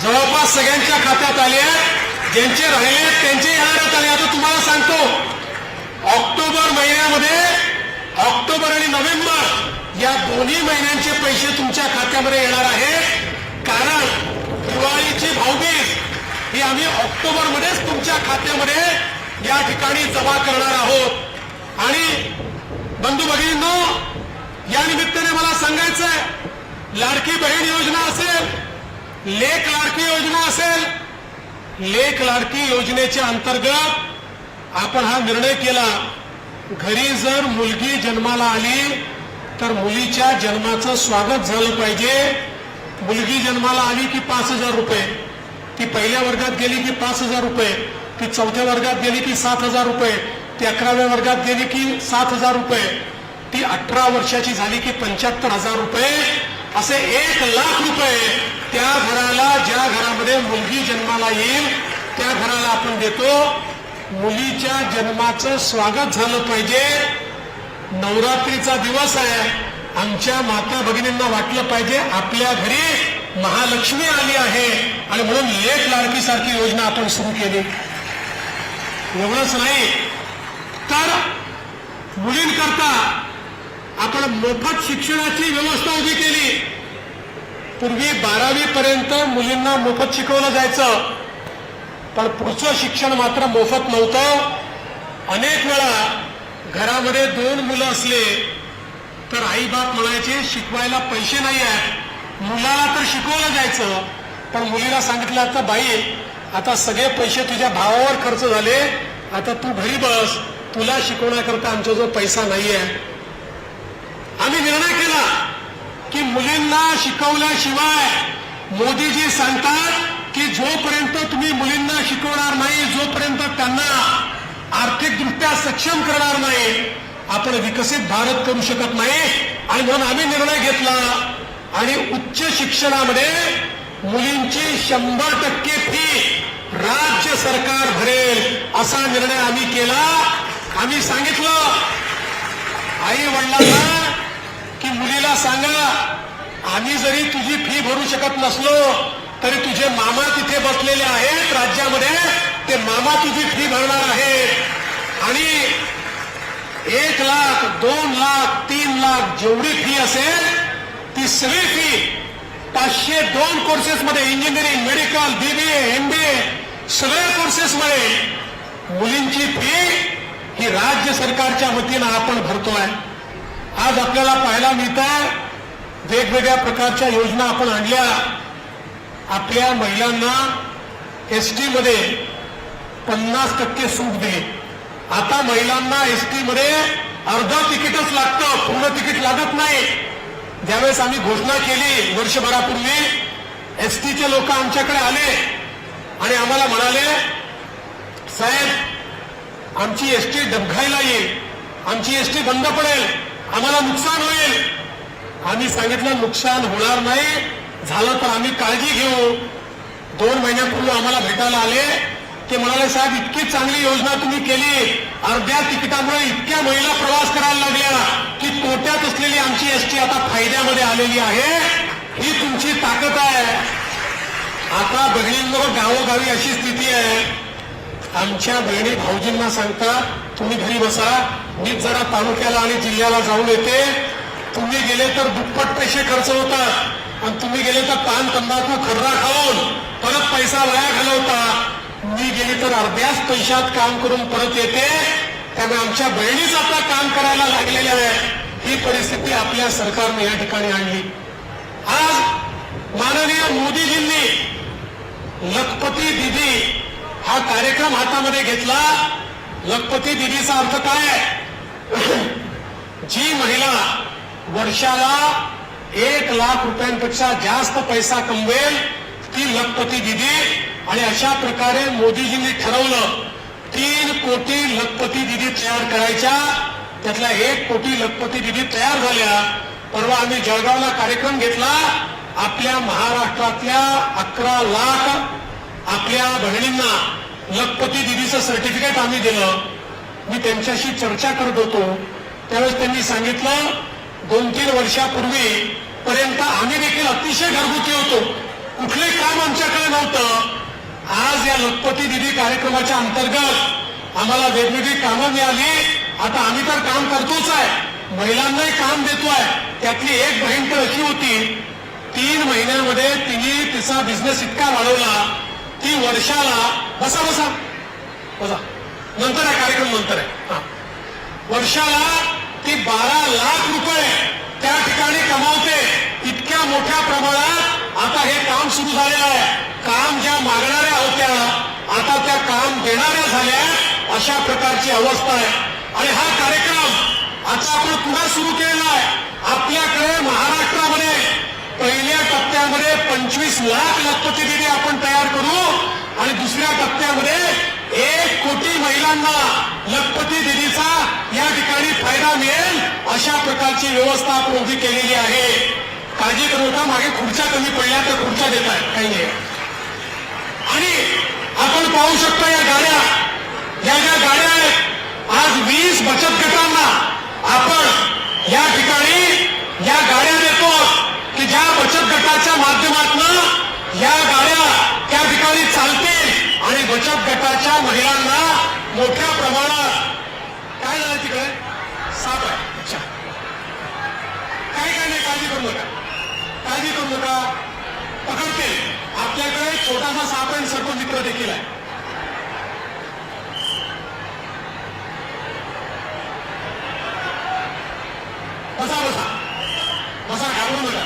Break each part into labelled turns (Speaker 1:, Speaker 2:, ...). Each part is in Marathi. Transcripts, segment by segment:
Speaker 1: जवळपास सगळ्यांच्या खात्यात आले आहेत. ज्यांचे राहिले आहेत त्यांचे येणार आले आता तुम्हाला सांगतो ऑक्टोबर महिन्यामध्ये ऑक्टोबर आणि नोव्हेंबर या दोन्ही महिन्यांचे पैसे तुमच्या खात्यामध्ये येणार आहेत. कारण दिवाळीची भाऊबीज ही आम्ही ऑक्टोबरमध्येच तुमच्या खात्यामध्ये या ठिकाणी जमा करणार आहोत. आणि बंधू भगिनींनो या निमित्ताने मला सांगायचं आहे लाडकी बहीण योजना असेल लेख लाडकी योजना असेल लेख लाडकी योजनेच्या अंतर्गत आपण हा निर्णय केला. घरी जर मुलगी जन्माला आली तर मुलीच्या जन्माचं स्वागत झालं पाहिजे. मुलगी जन्माला आली की पाच हजार रुपये. ती पहिल्या वर्गात गेली की पाच हजार रुपये. ती चौथ्या वर्गात गेली की सात हजार रुपये. ती अकराव्या वर्गात गेली की सात हजार रुपये. ती अठरा वर्षाची झाली की पंच्याहत्तर हजार रुपये. असे एक लाख रुपये त्या ज्या घरामध्ये मुलगी जन्माला येईल त्या घराला आपण देतो. मुलीच्या जन्माचं स्वागत झालं पाहिजे. नवरात्रीचा दिवस आहे. आमच्या माता भगिनींना वाटलं पाहिजे आपल्या घरी महालक्ष्मी आली आहे. आणि म्हणून लेट लाडकी सारखी योजना आपण सुरू केली. एवढंच नाही. तर मुलींकरता आपण मोफत शिक्षणाची व्यवस्था उभी केली. पूर्वी बारावी पर्यंत मुलींना मोफत शिकवलं जायचं. पण पुढचं शिक्षण मात्र मोफत नव्हतं. अनेक वेळा घरामध्ये दोन मुलं असले तर आई बाप म्हणायचे शिकवायला पैसे नाही आहेत मुलाला तर शिकवलं जायचं. पण मुलीला सांगितलं आता बाई आता सगळे पैसे तुझ्या भावावर खर्च झाले. आता तू घरी बस. तुला शिकवण्याकरता आमच्याजवळ पैसा नाही आहे आम्ही निर्णय की मुलींना शिकवल्याशिवाय मोदीजी सांगतात की जोपर्यंत तुम्ही मुलींना शिकवणार नाही जोपर्यंत त्यांना आर्थिकदृष्ट्या सक्षम करणार नाही आपण विकसित भारत करू शकत नाही. आणि म्हणून आम्ही निर्णय घेतला आणि उच्च शिक्षणामध्ये मुलींची शंभर टक्के फी राज्य सरकार भरेल असा निर्णय आम्ही केला. आम्ही सांगितलं आई वडिलांना मुलीला सांगा आम्ही जरी तुझी फी भरू शकत नसलो तरी तुझे मामा तिथे बसलेले आहेत राज्यामध्ये. ते मामा तुझी फी भरणार आहेत. आणि एक लाख दोन लाख तीन लाख जेवढी फी असेल ती सगळी फी पाचशे दोन कोर्सेसमध्ये इंजिनिअरिंग मेडिकल बीबीए एमबीए सगळ्या कोर्सेसमध्ये मुलींची फी ही राज्य सरकारच्या वतीनं आपण भरतोय. आज आपल्याला पाहायला मिळतं वेगवेगळ्या प्रकारच्या योजना आपण आणल्या. आपल्या महिलांना एसमध्ये पन्नास टक्के सूट दिली. आता महिलांना एस टी मध्ये तिकीटच लागतं पूर्ण तिकीट लागत नाही. ज्यावेळेस आम्ही घोषणा केली वर्षभरापूर्वी एस टीचे लोक आमच्याकडे आले आणि आम्हाला म्हणाले साहेब आमची एस टी डबघायला येईल. आमची एस टी बंद पडेल. आम्हाला नुकसान होईल. आम्ही सांगितलं नुकसान होणार नाही. झालं तर आम्ही काळजी घेऊ. दोन महिन्यापूर्वी आम्हाला भेटायला आले. ते म्हणाले साहेब इतकी चांगली योजना तुम्ही केली. अर्ध्या तिकिटामुळे इतक्या महिला प्रवास करायला लागल्या की तोट्यात असलेली आमची एस टी आता फायद्यामध्ये आलेली आहे. ही तुमची ताकद आहे. आता बहिणींवर गावोगावी अशी स्थिती आहे. आमच्या बहिणी भाऊजींना सांगता तुम्ही घरी बसा. मी जरा तालुक्याला आणि जिल्ह्याला जाऊन येते. तुम्ही गेले तर दुप्पट पैसे खर्च होतात. आणि तुम्ही गेले तर पान तंबाखू खर्रा खाऊन परत पैसा वाया घालवता. मी गेली तर अर्ध्याच पैशात काम करून परत येते. त्यामुळे आमच्या बहिणीच आता काम करायला लागलेल्या आहे. ही परिस्थिती आपल्या सरकारने या ठिकाणी आणली. आज माननीय मोदीजींनी लखपती दिदी हा कार्यक्रम हातामध्ये घेतला. लखपती दिदीचा अर्थ काय जी महिला वर्षाला एक लाख रुपयांपेक्षा जास्त पैसा कमवेल ती लखपती दिदी आणि अशा प्रकारे मोदीजींनी ठरवलं तीन कोटी लखपती दिदी तयार करायच्या. त्यातल्या एक कोटी लखपती दिदी तयार झाल्या. परवा आम्ही जळगावला कार्यक्रम घेतला. आपल्या महाराष्ट्रातल्या अकरा लाख आपल्या बहिणींना लखपती दिदीचं सर्टिफिकेट आम्ही दिलं. मी त्यांच्याशी चर्चा करत होतो. त्यावेळेस त्यांनी सांगितलं दोन तीन वर्षापूर्वी पर्यंत आम्ही देखील अतिशय घरगुती होतो. कुठलंही काम आमच्याकडे नव्हतं. आज या लखपती दिदी कार्यक्रमाच्या अंतर्गत आम्हाला वेगवेगळी कामं मिळाली. आता आम्ही तर काम करतोच आहे. महिलांनाही काम देतोय. त्यातली एक बहीण तर अशी होती. तीन महिन्यामध्ये तिने तिचा बिझनेस इतका वाढवला. ती वर्षाला बसा बसा. बसा. नंतर आहे कार्यक्रम नंतर आहे. वर्षाला ती बारा लाख रुपये त्या ठिकाणी कमावते. इतक्या मोठ्या प्रमाणात आता हे काम सुरू झालेलं आहे. काम ज्या मागणाऱ्या होत्या आता त्या काम देणाऱ्या झाल्या अशा प्रकारची अवस्था आहे. आणि हा कार्यक्रम आता आपण पुन्हा सुरू केलेला आहे. आपल्याकडे महाराष्ट्रामध्ये पहिल्या टप्प्यामध्ये पंचवीस लाख लखपती दिदी आपण तयार करू आणि दुसऱ्या टप्प्यामध्ये एक कोटी महिलांना लखपती दिदीचा या ठिकाणी फायदा मिळेल अशा प्रकारची व्यवस्था आपण उभी केलेली आहे. काळजी करू नका मागे खुर्च्या कमी पडल्या तर खुर्च्या देत आहेत काही नाही. आणि आपण पाहू शकतो या गाड्या. या ज्या गाड्या आहेत आज वीस बचत गटांना आपण या ठिकाणी या गाड्या देतो की ज्या बचत गटाच्या माध्यमातून या गाड्या त्या ठिकाणी चालतील. आणि बचत गटाच्या महिलांना मोठ्या प्रमाणात काय झालं तिकडे? साप आहे. अच्छा. काय काय नाही काळजी करू नका. काळजी करू नका. पकडते आपल्याकडे छोटासा साप आणि सर्व मित्र देखील आहे बसा बसा बसा घाबरू नका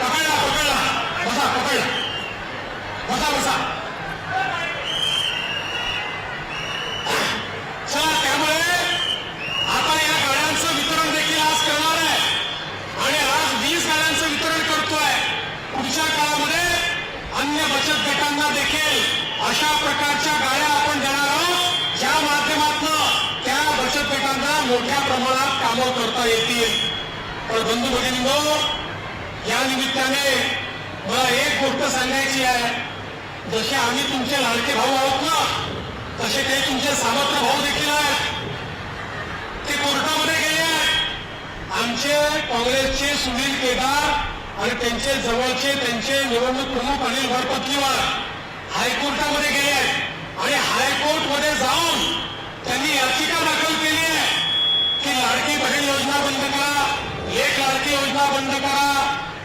Speaker 1: पकडला पकडला बसा पकडला बसा बसा चला त्यामुळे आता या गाड्यांचं वितरण देखील आज करणार आहे आणि आज वीस गाड्यांचं वितरण करतोय पुढच्या काळामध्ये अन्य बचत गटांना देखील अशा प्रकारच्या गाड्या आपण देणार आहोत ज्या माध्यमातून त्या बचत गटांना मोठ्या प्रमाणात कामं करता येतील. पण बंधू भगिनींनो या निमित्ताने मला एक गोष्ट सांगायची आहे. जसे आम्ही तुमचे लाडके भाऊ आहोत ना तसे काही तुमचे सामर्थ्य भाऊ देखील आहेत. ते कोर्टामध्ये गेले आहेत. आमचे काँग्रेसचे सुनील केदार आणि त्यांचे जवळचे त्यांचे निवडणूक प्रमुख अनिल भरपत्नीवार हायकोर्टामध्ये गेले आहेत. आणि हायकोर्टमध्ये जाऊन त्यांनी याचिका दाखल केली आहे. की लाडकी बहीण योजना बंद करा एक लाडकी योजना बंद करा.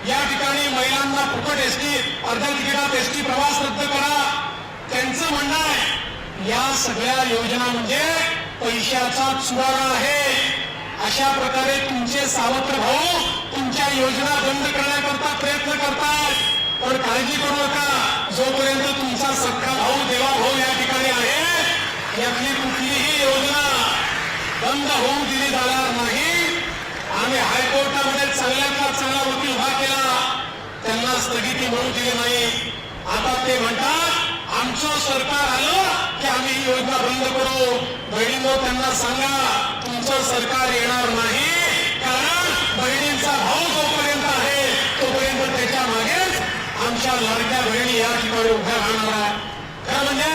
Speaker 1: या ठिकाणी महिलांना फुकट एसटी अर्ध्या तिकिटात एसटी प्रवास रद्द करा. त्यांचं म्हणणं आहे या सगळ्या योजना म्हणजे पैशाचा चुराडा आहे. अशा प्रकारे तुमचे सावत्र भाऊ तुमच्या योजना बंद करण्याकरता प्रयत्न करतात पण काळजी करू नका जोपर्यंत तुमचा सख्खा भाऊ देवा भाऊ या ठिकाणी आहे यातली कुठलीही योजना बंद होऊ दिली जाणार नाही. आम्ही हायकोर्टामध्ये चांगल्यातला चांगला वकील उभा केला. त्यांना स्थगिती म्हणून दिली नाही. आता ते म्हणतात आमचं सरकार आलं की आम्ही ही योजना बंद करू. बहिणींनो त्यांना सांगा तुमचं सरकार येणार नाही. कारण बहिणींचा भाऊ जोपर्यंत आहे तोपर्यंत त्याच्या मागेच आमच्या लाडक्या बहिणी या ठिकाणी उभ्या राहणार आहे खरं म्हणजे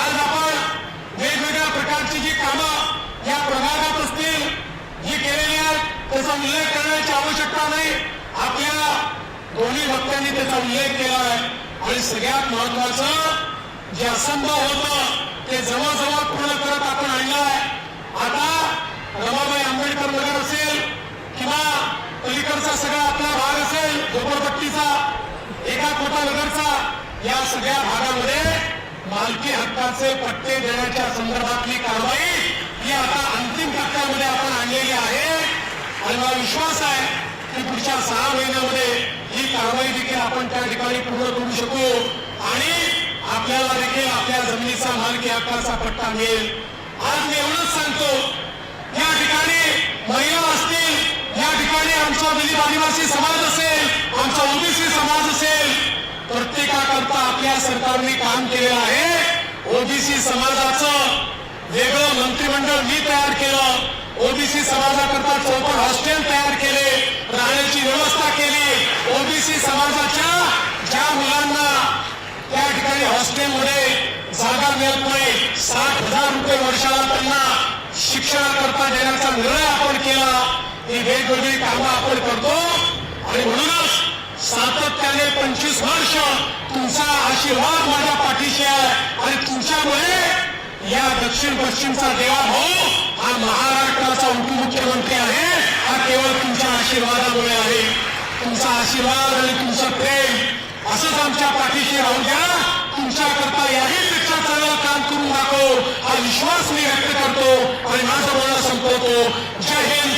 Speaker 1: आज आपण वेगवेगळ्या प्रकारची जी कामं या प्रभागात असतील जी केलेली आहेत त्याचा उल्लेख करण्याची आवश्यकता नाही. आपल्या दोन्ही वक्त्यांनी त्याचा उल्लेख केला आहे. आणि सगळ्यात महत्वाचं जे असंभव होतं ते जवळजवळ पूर्ण करत आपण आणलं आहे. आता रमाबाई आंबेडकर नगर असेल किंवा पलीकडचा सगळा आपला भाग असेल झोपडपट्टीचा एका कोटा नगरचा या सगळ्या भागामध्ये मालकी हक्काचे पट्टे देण्याच्या संदर्भातली कारवाई ही आता अंतिम टप्प्यामध्ये आपण आणलेली आहे आणि मला विश्वास आहे की पुढच्या सहा महिन्यामध्ये ही कारवाई देखील आपण त्या ठिकाणी पूर्ण करू शकू. आणि आपल्याला देखील आपल्या जमिनीचा मालकी हक्काचा पट्टा मिळेल. आज मी एवढंच सांगतो या ठिकाणी महिला असतील या ठिकाणी आमचा दिलीप आदिवासी समाज असेल आमचा ओबीसी समाज असेल प्रत्येकाकरता आपल्या सरकारने काम केलेलं आहे. ओबीसी समाजाचं वेगळं मंत्रिमंडळ मी तयार केलं. ओबीसी समाजाकरता चौपट हॉस्टेल तयार केले राहण्याची व्यवस्था केली. ओबीसी समाजाच्या ज्या मुलांना त्या ठिकाणी हॉस्टेलमध्ये जागा मिळत नाही साठ हजार रुपये वर्षाला त्यांना शिक्षणाकरता देण्याचा निर्णय आपण केला. ही वेगवेगळी कामं आपण करतो. आणि म्हणूनच सातत्याने पंचवीस वर्ष तुमचा आशीर्वाद माझ्या पाठीशी आहे. आणि तुमच्यामुळे या दक्षिण पश्चिमचा देवा भाऊ हा महाराष्ट्राचा उपमुख्यमंत्री आहे. हा केवळ तुमच्या आशीर्वादामुळे आहे. तुमचा आशीर्वाद आणि तुमचं प्रेम असंच आमच्या पाठीशी राहू द्या. तुमच्याकरता याही पेक्षा चांगलं काम करून दाखव हा विश्वास मी व्यक्त करतो आणि माझं बोलणं संपवतो. जय हिंद.